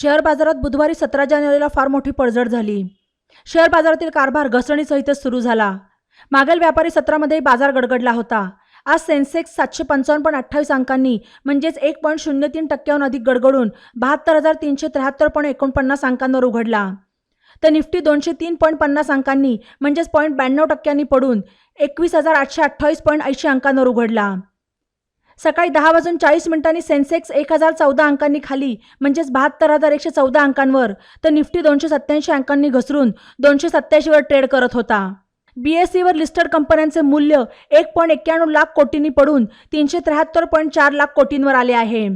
Share बाजारात बुधवारी सतरा जानेवारीला फार मोठी पडझड झाली. शेअर बाजारातील कारभार घसरणीसहितच सुरू झाला. मागील व्यापारी सत्रामध्ये बाजार गडगडला होता. आज सेन्सेक्स सातशे पंचावन्न पॉईंट अठ्ठावीस अंकांनी म्हणजेच एक पॉईंट शून्य तीन टक्क्याहून अधिक गडगडून बहात्तर हजार तीनशे त्र्याहत्तर पॉईंट एकोणपन्नास अंकांवर उघडला. तर निफ्टी दोनशे तीन पॉईंट पन्नास अंकांनी म्हणजेच पॉईंट ब्याण्णव टक्क्यांनी पडून एकवीस हजार आठशे अठ्ठावीस पॉईंट ऐंशी अंकांवर उघडला. सकाळी दहा वाजून चाळीस मिनिटांनी सेन्सेक्स एक हजार चौदा अंकांनी खाली म्हणजेच बहात्तर हजार एकशे चौदा अंकांवर. तर निफ्टी दोनशे सत्याऐंशी अंकांनी घसरून दोनशे सत्याऐंशीवर ट्रेड करत होता. बी एस सीवर लिस्टेड कंपन्यांचे मूल्य एक पॉईंट एक्क्याण्णव लाख कोटींनी पडून तीनशे त्र्याहत्तर पॉईंट चार लाख कोटींवर आले आहे.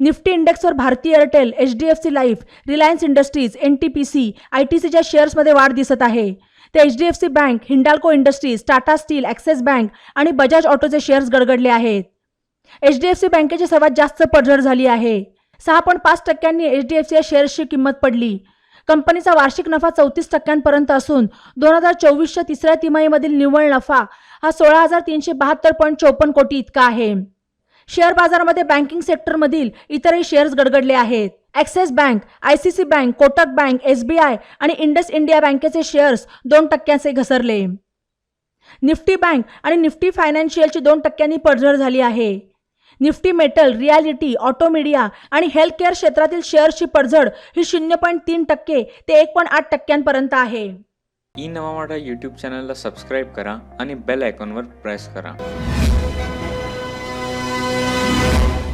Nifty इंडेक्सवर Bharti Airtel H D F C life Reliance industries N T P C I T सीच्या शेअर्समध्ये वाढ दिसत आहे. ते H D F C bank Hindalco industries Tata steel Axis bank आणि बजाज ऑटोचे शेअर्स गडगडले आहेत. एच डी एफ सी बँकेची सर्वात जास्त पडझड झाली आहे. सहा पॉईंट पाच टक्क्यांनी एच डी एफ सी या शेअर्सची किंमत पडली. कंपनीचा वार्षिक नफा चौतीस टक्क्यांपर्यंत असून दोन हजार चोवीसच्या तिसऱ्या तिमाहीमधील निव्वळ नफा हा सोळा हजार तीनशे बहात्तर पॉईंट चोपन्न कोटी इतका आहे. शेअर बाजारामध्ये बँकिंग सेक्टरमधील इतरही शेअर्स गडगडले आहेत. Axis bank I C C bank Kotak bank S B I आणि इंडस इंडिया बँकेचे शेअर्स दोन टक्क्यांचे घसरले. निफ्टी बँक आणि निफ्टी फायनान्शियलची दोन टक्क्यांनी पडझड झाली आहे. निफ्टी मेटल रियालिटी ऑटोमीडिया आणि हेल्थ केअर क्षेत्रातील शेअर्सची पडझड ही शून्य पॉईंट तीन टक्के ते एक पॉईंट आठ टक्क्यांपर्यंत आहे. ई नवा माटा यूट्यूब चॅनलला सबस्क्राईब करा आणि बेल आयकॉनवर प्रेस करा.